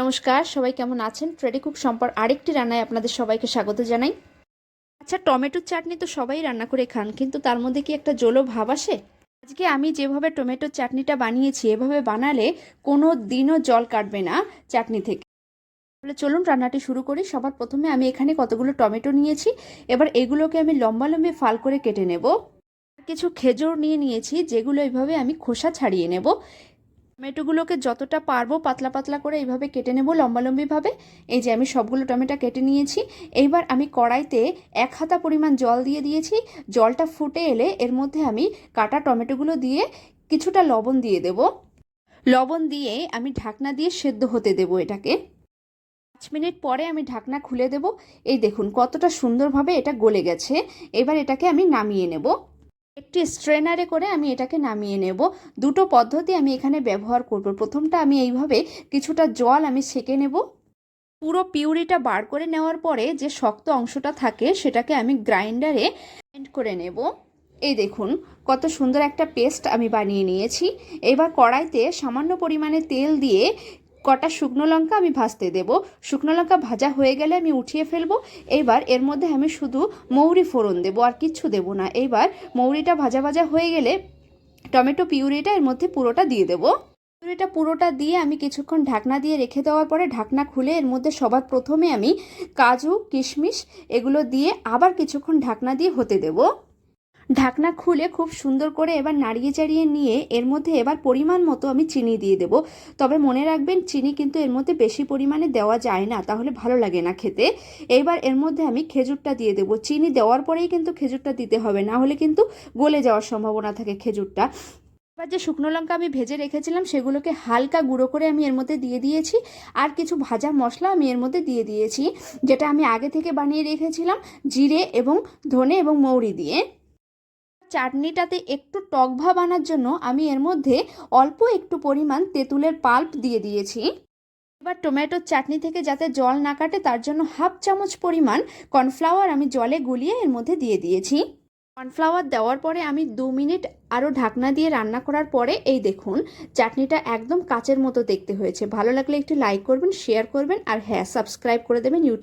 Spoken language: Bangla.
নমস্কার, সবাই কেমন আছেন? ট্রেডি কুক সম্পর আরেকটি রান্নায় আপনাদের সবাইকে স্বাগত জানাই। আচ্ছা টমেটোর চাটনি তো সবাই রান্না করে খান, কিন্তু তার মধ্যে কি একটা জলো ভাব আসে? আজকে আমি যেভাবে টমেটোর চাটনিটা বানিয়েছি, এভাবে বানালে কোনো দিনও জল কাটবে না চাটনি থেকে। তাহলে চলুন রান্নাটি শুরু করি। সবার প্রথমে আমি এখানে কতগুলো টমেটো নিয়েছি, এবার এগুলোকে আমি লম্বা লম্বি ফাল করে কেটে নেব। কিছু খেজুর নিয়ে নিয়েছি, যেগুলো এইভাবে আমি খোসা ছাড়িয়ে নেব। টমেটোগুলোকে যতটা পারব পাতলা পাতলা করে এইভাবে কেটে নেব লম্বালম্বিভাবে। এই যে আমি সবগুলো টমেটো কেটে নিয়েছি। এইবার আমি কড়াইতে এক হাতা পরিমাণ জল দিয়ে দিয়েছি। জলটা ফুটে এলে এর মধ্যে আমি কাটা টমেটোগুলো দিয়ে কিছুটা লবণ দিয়ে দেব। লবণ দিয়ে আমি ঢাকনা দিয়ে সেদ্ধ হতে দেব এটাকে। পাঁচ মিনিট পরে আমি ঢাকনা খুলে দেব। এই দেখুন কতটা সুন্দরভাবে এটা গলে গেছে। এবার এটাকে আমি নামিয়ে নেব। একটি স্ট্রেনারে করে আমি এটাকে নামিয়ে নেব। দুটো পদ্ধতি আমি এখানে ব্যবহার করব। প্রথমটা আমি এইভাবে কিছুটা জল আমি সেকে নেব। পুরো পিউরিটা বার করে নেওয়ার পরে যে শক্ত অংশটা থাকে সেটাকে আমি গ্রাইন্ডারে গ্রাইন্ড করে নেব। এই দেখুন, কত সুন্দর একটা পেস্ট আমি বানিয়ে নিয়েছি। এবার কড়াইতে সামান্য পরিমাণে তেল দিয়ে কটা শুকনো লঙ্কা আমি ভাজতে দেব। শুকনো লঙ্কা ভাজা হয়ে গেলে আমি উঠিয়ে ফেলব। এইবার এর মধ্যে আমি শুধু মৌরি ফোড়ন দেবো আর কিচ্ছু দেবো না। এইবার মৌরিটা ভাজা ভাজা হয়ে গেলে টমেটো পিউরিটা এর মধ্যে পুরোটা দিয়ে দেবো। পিউরিটা পুরোটা দিয়ে আমি কিছুক্ষণ ঢাকনা দিয়ে রেখে দেওয়ার পরে ঢাকনা খুলে এর মধ্যে সবার প্রথমে আমি কাজু, কিশমিশ এগুলো দিয়ে আবার কিছুক্ষণ ঢাকনা দিয়ে হতে দেবো। ঢাকনা খুলে খুব সুন্দর করে এবার নাড়িয়ে চাড়িয়ে নিয়ে এর মধ্যে এবার পরিমাণ মতো আমি চিনি দিয়ে দেব। তবে মনে রাখবেন, চিনি কিন্তু এর মধ্যে বেশি পরিমাণে দেওয়া যায় না, তাহলে ভালো লাগে না খেতে। এইবার এর মধ্যে আমি খেজুরটা দিয়ে দেব। চিনি দেওয়ার পরেই কিন্তু খেজুরটা দিতে হবে, না হলে কিন্তু গলে যাওয়ার সম্ভাবনা থাকে খেজুরটা। এবার যে শুকনো লঙ্কা আমি ভেজে রেখেছিলাম, সেগুলোকে হালকা গুঁড়ো করে আমি এর মধ্যে দিয়ে দিয়েছি। আর কিছু ভাজা মশলা আমি এর মধ্যে দিয়ে দিয়েছি, যেটা আমি আগে থেকে বানিয়ে রেখেছিলাম, জিরে এবং ধনে এবং মৌরি দিয়ে। চাটনিটাতে একটু টক ভাব আনার জন্য আমি এর মধ্যে অল্প একটু পরিমাণ তেঁতুলের পাল্প দিয়ে দিয়েছি। এবার টমেটোর চাটনি থেকে যাতে জল না কাটে, তার জন্য হাফ চামচ পরিমাণ কর্নফ্লাওয়ার আমি জলে গুলিয়ে এর মধ্যে দিয়ে দিয়েছি। কর্নফ্লাওয়ার দেওয়ার পরে আমি দু মিনিট আরও ঢাকনা দিয়ে রান্না করার পরে এই দেখুন, চাটনিটা একদম কাচের মতো দেখতে হয়েছে। ভালো লাগলে একটু লাইক করবেন, শেয়ার করবেন, আর হ্যাঁ সাবস্ক্রাইব করে দেবেন ইউটিউব